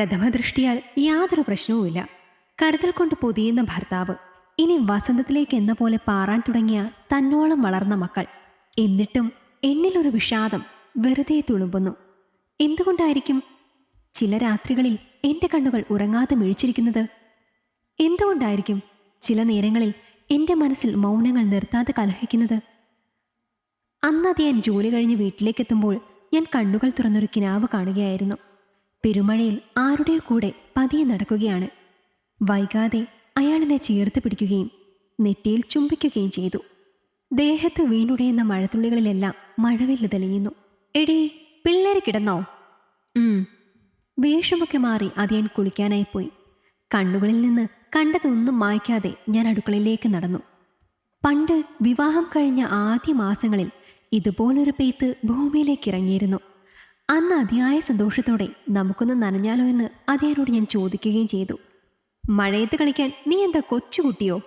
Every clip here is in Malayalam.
പ്രഥമ ദൃഷ്ടിയാൽ യാതൊരു പ്രശ്നവുമില്ല. കരുതൽ കൊണ്ട് പൊതിയുന്ന ഭർത്താവ് ഇനി വസന്തത്തിലേക്ക് എന്ന പോലെ പാറാൻ തുടങ്ങിയ തന്നോളം വളർന്ന മക്കൾ. എന്നിട്ടും എന്നിലൊരു വിഷാദം വെറുതെ തുളുമ്പുന്നു. എന്തുകൊണ്ടായിരിക്കും? ചില രാത്രികളിൽ എന്റെ കണ്ണുകൾ ഉറങ്ങാതെ മിഴിച്ചിരിക്കുന്നത്? എന്തുകൊണ്ടായിരിക്കും ചില നേരങ്ങളിൽ എന്റെ മനസ്സിൽ മൗനങ്ങൾ നിർത്താതെ കലഹിക്കുന്നത്? അന്നത് ഞാൻ ജോലി കഴിഞ്ഞ് വീട്ടിലേക്കെത്തുമ്പോൾ ഞാൻ കണ്ണുകൾ തുറന്നൊരു കിനാവ് കാണുകയായിരുന്നു. പെരുമഴയിൽ ആരുടെയോ കൂടെ പതിയെ നടക്കുകയാണ്. വൈകാതെ അയാളിനെ ചേർത്ത് പിടിക്കുകയും നെറ്റിയിൽ ചുംബിക്കുകയും ചെയ്തു. ദേഹത്ത് വീണുടയുന്ന മഴത്തുള്ളികളിലെല്ലാം മഴവില്ല് തെളിയുന്നു. എടീ പിള്ളേര് കിടന്നോ? വേഷമൊക്കെ മാറി അതിയൻ കുളിക്കാനായി പോയി. കണ്ണുകളിൽ നിന്ന് കണ്ടതൊന്നും മായ്ക്കാതെ ഞാൻ അടുക്കളയിലേക്ക് നടന്നു. പണ്ട് വിവാഹം കഴിഞ്ഞ ആദ്യ മാസങ്ങളിൽ ഇതുപോലൊരു പെയ്ത്ത് ഭൂമിയിലേക്ക് ഇറങ്ങിയിരുന്നു. അന്ന് അതിയായ സന്തോഷത്തോടെ നമുക്കൊന്ന് നനഞ്ഞാലോ എന്ന് അതിയാനോട് ഞാൻ ചോദിക്കുകയും ചെയ്തു. മഴയത്ത് കളിക്കാൻ നീ എന്താ കൊച്ചുകുട്ടിയോ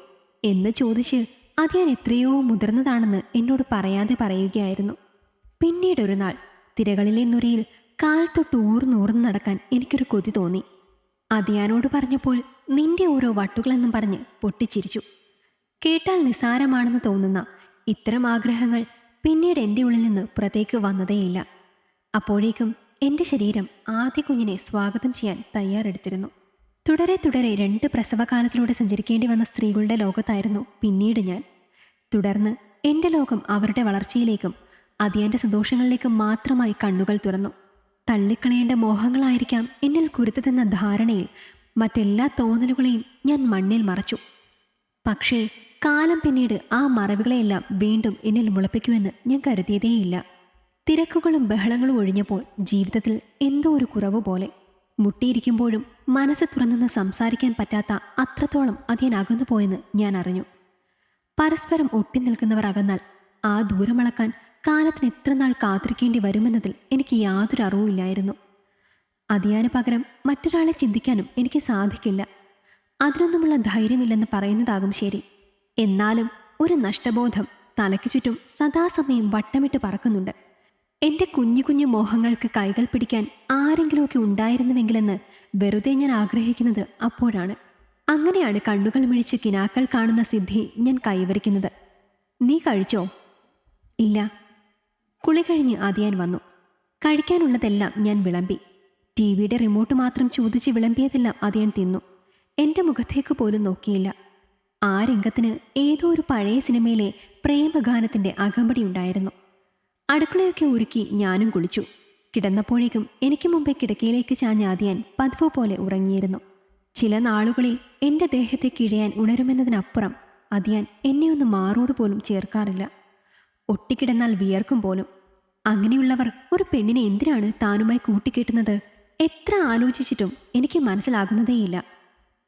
എന്ന് ചോദിച്ച് അതിയാൻ എത്രയോ മുതിർന്നതാണെന്ന് എന്നോട് പറയാതെ പറയുകയായിരുന്നു. പിന്നീട് ഒരു നാൾ തിരകളിലെ നുരയിൽ കാൽ തൊട്ട് ഊർന്നൂർന്ന് നടക്കാൻ എനിക്കൊരു കൊതി തോന്നി. അതിയാനോട് പറഞ്ഞപ്പോൾ നിന്റെ ഓരോ വട്ടുകളെന്നും പറഞ്ഞ് പൊട്ടിച്ചിരിച്ചു. കേട്ടാൽ നിസാരമാണെന്ന് തോന്നുന്ന ഇത്തരം ആഗ്രഹങ്ങൾ പിന്നീട് എന്റെ ഉള്ളിൽ നിന്ന് പുറത്തേക്ക് വന്നതേയില്ല. അപ്പോഴേക്കും എന്റെ ശരീരം ആദ്യ കുഞ്ഞിനെ സ്വാഗതം ചെയ്യാൻ തയ്യാറെടുത്തിരുന്നു. തുടരെ തുടരെ രണ്ട് പ്രസവകാലത്തിലൂടെ സഞ്ചരിക്കേണ്ടി വന്ന സ്ത്രീകളുടെ ലോകത്തായിരുന്നു പിന്നീട് ഞാൻ. തുടർന്ന് എന്റെ ലോകം അവരുടെ വളർച്ചയിലേക്കും അതിയന്റെ സന്തോഷങ്ങളിലേക്കും മാത്രമായി കണ്ണുകൾ തുറന്നു. തള്ളിക്കളയേണ്ട മോഹങ്ങളായിരിക്കാം എന്നിൽ കുരുത്തുതെന്ന ധാരണയിൽ മറ്റെല്ലാ തോന്നലുകളെയും ഞാൻ മണ്ണിൽ മറച്ചു. പക്ഷേ കാലം പിന്നീട് ആ മറവുകളെയെല്ലാം വീണ്ടും എന്നിൽ മുളപ്പിക്കുമെന്ന് ഞാൻ കരുതിയതേയില്ല. തിരക്കുകളും ബഹളങ്ങളും ഒഴിഞ്ഞപ്പോൾ ജീവിതത്തിൽ എന്തോ ഒരു കുറവ് പോലെ. മുട്ടിയിരിക്കുമ്പോഴും മനസ്സ് തുറന്നൊന്ന് സംസാരിക്കാൻ പറ്റാത്ത അത്രത്തോളം അതിയാൻ അകന്നുപോയെന്ന് ഞാൻ അറിഞ്ഞു. പരസ്പരം ഒട്ടി നിൽക്കുന്നവർ അകന്നാൽ ആ ദൂരമളക്കാൻ കാലത്തിന് എത്ര നാൾ കാത്തിരിക്കേണ്ടി വരുമെന്നതിൽ എനിക്ക് യാതൊരു അറിവുമില്ലായിരുന്നു അതിയാന് പകരം മറ്റൊരാളെ ചിന്തിക്കാനും എനിക്ക് സാധിക്കില്ല. അതിനൊന്നുമുള്ള ധൈര്യമില്ലെന്ന് പറയുന്നതാകും ശരി. എന്നാലും ഒരു നഷ്ടബോധം തലയ്ക്ക് ചുറ്റും സദാസമയം വട്ടമിട്ട് പറക്കുന്നുണ്ട്. എന്റെ കുഞ്ഞു കുഞ്ഞു മോഹങ്ങൾക്ക് കൈകൾ പിടിക്കാൻ ആരെങ്കിലുമൊക്കെ ഉണ്ടായിരുന്നുവെങ്കിലെന്ന് വെറുതെ ഞാൻ ആഗ്രഹിക്കുന്നത് അപ്പോഴാണ്. അങ്ങനെയാണ് കണ്ണുകൾ മിഴിച്ച് കിനാക്കൾ കാണുന്ന സിദ്ധി ഞാൻ കൈവരിക്കുന്നത്. നീ കഴിച്ചോ? ഇല്ല. കുളി കഴിഞ്ഞ് അതിയാൻ വന്നു. കഴിക്കാനുള്ളതെല്ലാം ഞാൻ വിളമ്പി. ടി വിയുടെ റിമോട്ട് മാത്രം ചോദിച്ച് വിളമ്പിയതെല്ലാം അതിയാൻ തിന്നു. എന്റെ മുഖത്തേക്ക് പോലും നോക്കിയില്ല. ആ രംഗത്തിന് ഏതോ ഒരു പഴയ സിനിമയിലെ പ്രേമഗാനത്തിന്റെ അകമ്പടി ഉണ്ടായിരുന്നു. അടുക്കളയൊക്കെ ഒരുക്കി ഞാനും കുളിച്ചു. കിടന്നപ്പോഴേക്കും എനിക്ക് മുമ്പേ കിടക്കയിലേക്ക് ചാഞ്ഞാതിയാൻ പതിവ് പോലെ ഉറങ്ങിയിരുന്നു. ചില നാളുകളിൽ എന്റെ ദേഹത്തെ കിഴയാൻ ഉണരുമെന്നതിനപ്പുറം അതിയാൻ എന്നെ ഒന്ന് മാറോട് പോലും ചേർക്കാറില്ല. ഒട്ടിക്കിടന്നാൽ വിയർക്കും പോലും. അങ്ങനെയുള്ളവർ ഒരു പെണ്ണിനെ എന്തിനാണ് താനുമായി കൂട്ടിക്കെട്ടുന്നത്? എത്ര ആലോചിച്ചിട്ടും എനിക്ക് മനസ്സിലാകുന്നതേയില്ല.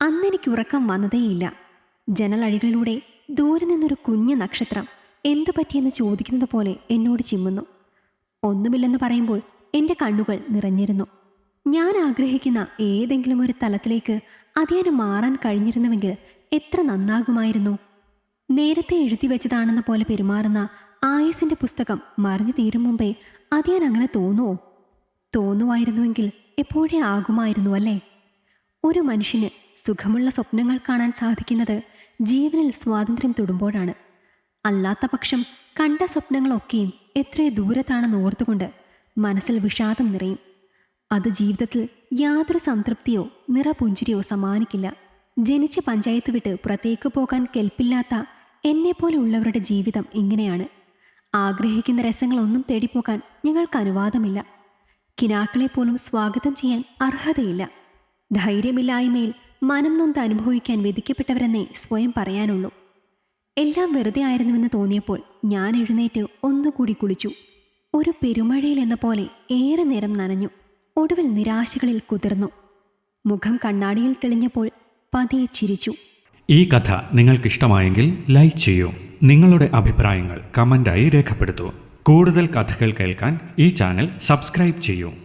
അന്നെനിക്ക് ഉറക്കം വന്നതേയില്ല. ജനലഴികളിലൂടെ ദൂരെ നിന്നൊരു കുഞ്ഞു നക്ഷത്രം എന്തു പറ്റിയെന്ന് ചോദിക്കുന്നത് പോലെ എന്നോട് ചിമ്മുന്നു. ഒന്നുമില്ലെന്ന് പറയുമ്പോൾ എന്റെ കണ്ണുകൾ നിറഞ്ഞിരുന്നു. ഞാൻ ആഗ്രഹിക്കുന്ന ഏതെങ്കിലും ഒരു തലത്തിലേക്ക് അതിയാന് മാറാൻ കഴിഞ്ഞിരുന്നുവെങ്കിൽ എത്ര നന്നാകുമായിരുന്നു. നേരത്തെ എഴുതി വെച്ചതാണെന്ന പോലെ പെരുമാറുന്ന ആയുസിന്റെ പുസ്തകം മറിഞ്ഞു തീരും മുമ്പേ അതിയാൻ അങ്ങനെ തോന്നുവോ? തോന്നുമായിരുന്നുവെങ്കിൽ എപ്പോഴേ ആകുമായിരുന്നു അല്ലേ? ഒരു മനുഷ്യന് സുഖമുള്ള സ്വപ്നങ്ങൾ കാണാൻ സാധിക്കുന്നത് ജീവനിൽ സ്വാതന്ത്ര്യം തൊടുമ്പോഴാണ്. അല്ലാത്ത പക്ഷം കണ്ട സ്വപ്നങ്ങളൊക്കെയും എത്രയോ ദൂരത്താണെന്ന് ഓർത്തുകൊണ്ട് മനസ്സിൽ വിഷാദം നിറയും. അത് ജീവിതത്തിൽ യാതൊരു സംതൃപ്തിയോ നിറപുഞ്ചിരിയോ സമ്മാനിക്കില്ല. ജനിച്ച് പഞ്ചായത്ത് വിട്ട് പുറത്തേക്ക് പോകാൻ കെൽപ്പില്ലാത്ത എന്നെപ്പോലെയുള്ളവരുടെ ജീവിതം ഇങ്ങനെയാണ്. ആഗ്രഹിക്കുന്ന രസങ്ങളൊന്നും തേടിപ്പോകാൻ ഞങ്ങൾക്ക് അനുവാദമില്ല. കിനാക്കളെ പോലും സ്വാഗതം ചെയ്യാൻ അർഹതയില്ല. ധൈര്യമില്ലായ്മയിൽ മനം നൊന്ത് അനുഭവിക്കാൻ വിധിക്കപ്പെട്ടവരെന്നേ സ്വയം പറയാനുള്ളൂ. എല്ലാം വെറുതെ ആയിരുന്നുവെന്ന് തോന്നിയപ്പോൾ ഞാൻ എഴുന്നേറ്റ് ഒന്നുകൂടി കുളിച്ചു. ഒരു പെരുമഴയിൽ എന്ന പോലെ ഏറെ നേരം നനഞ്ഞു. ഒടുവിൽ നിരാശകളിൽ കുതിർന്നു. മുഖം കണ്ണാടിയിൽ തെളിഞ്ഞപ്പോൾ പതിയെ ചിരിച്ചു. ഈ കഥ നിങ്ങൾക്കിഷ്ടമായെങ്കിൽ ലൈക്ക് ചെയ്യൂ. നിങ്ങളുടെ അഭിപ്രായങ്ങൾ കമന്റായി രേഖപ്പെടുത്തൂ. കൂടുതൽ കഥകൾ കേൾക്കാൻ ഈ ചാനൽ സബ്സ്ക്രൈബ് ചെയ്യൂ.